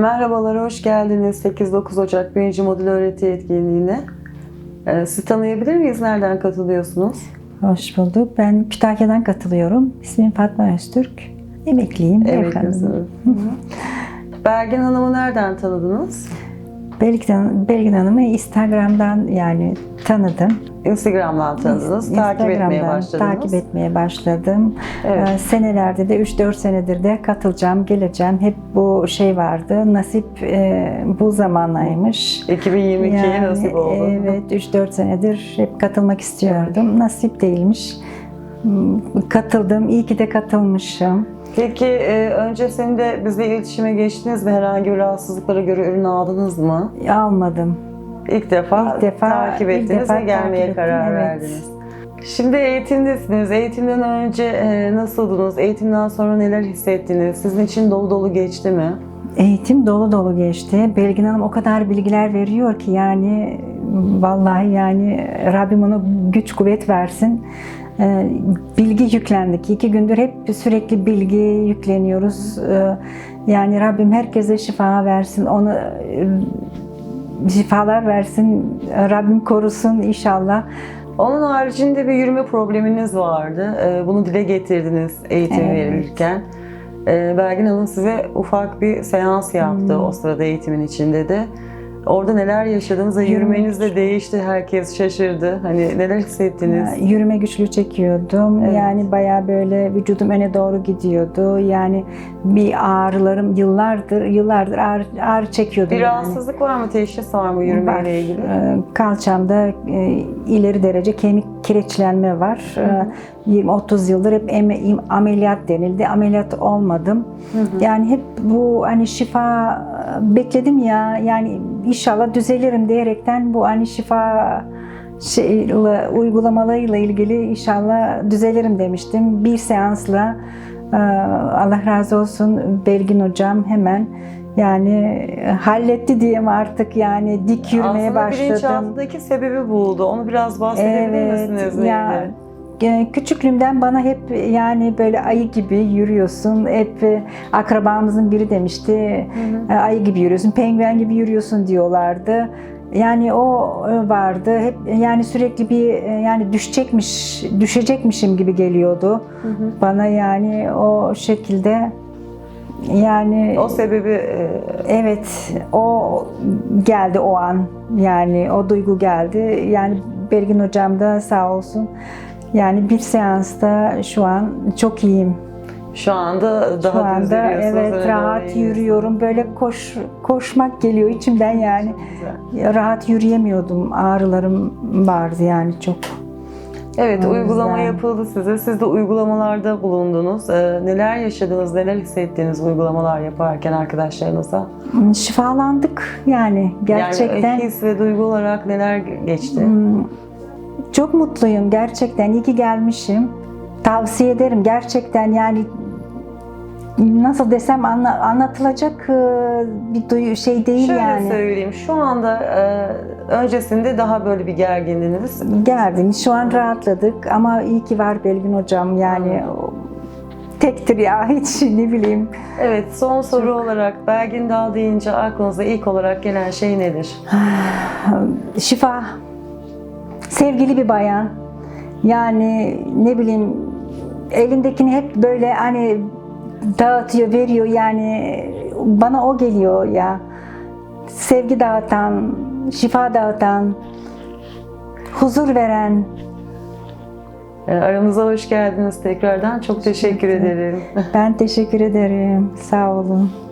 Merhabalar, hoş geldiniz 8-9 Ocak 1. Modül Öğreti Etkinliği'ne. Ee, Sizi tanıyabilir miyiz? Nereden katılıyorsunuz? Hoş bulduk. Ben Kütahya'dan katılıyorum. İsmim Fatma Öztürk. Emekliyim. misiniz? Belgin Hanım'ı nereden tanıdınız? Belgin, Belgin Hanım'ı Instagram'dan yani tanıdım. Instagram'dan tanıdınız, takip etmeye Instagram'dan başladınız. Takip etmeye başladım. Evet. Ee, senelerde de 3-4 senedir de katılacağım, geleceğim. Hep bu şey vardı. Nasip e, bu zamanlaymış. 2022'ye Yani, nasip oldu. Evet, 3-4 senedir hep katılmak istiyordum. Nasip değilmiş. Hmm, Katıldım. İyi ki de katılmışım. Peki e, öncesinde bizle iletişime geçtiniz mi? Herhangi bir rahatsızlıklara göre ürün aldınız mı? Almadım. İlk defa, İlk defa- takip ilk ettiniz defa ve gelmeye ettim, karar evet. verdiniz. Şimdi eğitimdesiniz. Eğitimden önce e, nasıldınız? Eğitimden sonra neler hissettiniz? Sizin için dolu dolu geçti mi? Eğitim dolu dolu geçti. Belgin Hanım o kadar bilgiler veriyor ki yani vallahi yani Rabbim ona güç kuvvet versin. Ee, Bilgi yüklendik. İki gündür hep sürekli bilgi yükleniyoruz. Ee, Yani Rabbim herkese şifa versin. Onu e, şifalar versin. Rabbim korusun inşallah. Onun haricinde bir yürüme probleminiz vardı. E, Bunu dile getirdiniz eğitim Evet. verilirken. E, Belgin Hanım size ufak bir seans yaptı Hmm. o sırada eğitimin içinde de. Orada neler yaşadınız ve Yürümek. yürümeniz de değişti. Herkes şaşırdı. Hani neler hissettiniz? Yürüme güçlü çekiyordum. Evet. Yani bayağı böyle vücudum öne doğru gidiyordu. Yani bir ağrılarım yıllardır yıllardır ağrı, ağrı çekiyordum. Bir yani. rahatsızlık var mı? Teşhis var mı Var. yürümeyle ilgili? Ee, Kalçamda e, ileri derece kemik kireçlenme var. Ee, 20-30 yıldır hep ameliyat denildi. Ameliyat olmadım. Yani hep bu hani şifa e, bekledim ya. Yani inşallah düzelirim diyerekten bu hani şifa şeyle, uygulamalarıyla ilgili inşallah düzelirim demiştim. Bir seansla e, Allah razı olsun Belgin hocam hemen yani e, halletti diyeyim artık yani dik yürümeye Aslında başladım. bilinçaltındaki sebebi buldu. Onu biraz bahsedebilir misiniz? ya neydi? e, küçüklüğümden bana hep yani böyle ayı gibi yürüyorsun. Hep e, akrabamızın biri demişti. e, Ayı gibi yürüyorsun, penguen gibi yürüyorsun diyorlardı. Yani o e, vardı. Hep yani sürekli bir e, yani düşecekmiş, düşecekmişim gibi geliyordu. Bana yani o şekilde yani O sebebi Evet, o geldi o an. Yani o duygu geldi. Yani Belgin hocam da sağ olsun. Yani bir seansta şu an çok iyiyim. şu anda Şu daha anda düzeliyorsunuz. evet rahat yürüyorum. Böyle koş koşmak geliyor içimden yani. Güzel. Rahat yürüyemiyordum. Ağrılarım vardı yani çok. Evet, O uygulama yüzden. yapıldı size. Siz de uygulamalarda bulundunuz. Ee, neler yaşadınız, neler hissettiniz uygulamalar yaparken arkadaşlarınıza? Şifalandık yani gerçekten. Yani his ve duygu olarak neler geçti? Hmm, Çok mutluyum gerçekten. İyi ki gelmişim. Tavsiye ederim gerçekten yani nasıl desem anla- anlatılacak e, bir duyu şey değil Şöyle yani. söyleyeyim, şu anda e, öncesinde daha böyle bir gergindiniz. Geldim. Şu an rahatladık ama iyi ki var Belgin hocam yani tektir ya hiç ne bileyim. Evet, son soru olarak Belgin Dağ deyince aklınıza ilk olarak gelen şey nedir? Şifa. Sevgili bir bayan. Yani ne bileyim elindekini hep böyle hani dağıtıyor, veriyor yani bana o geliyor ya. Sevgi dağıtan, şifa dağıtan, huzur veren. Ee, Aramıza hoş geldiniz tekrardan. Çok teşekkür ederim. Ben teşekkür ederim. Sağ olun.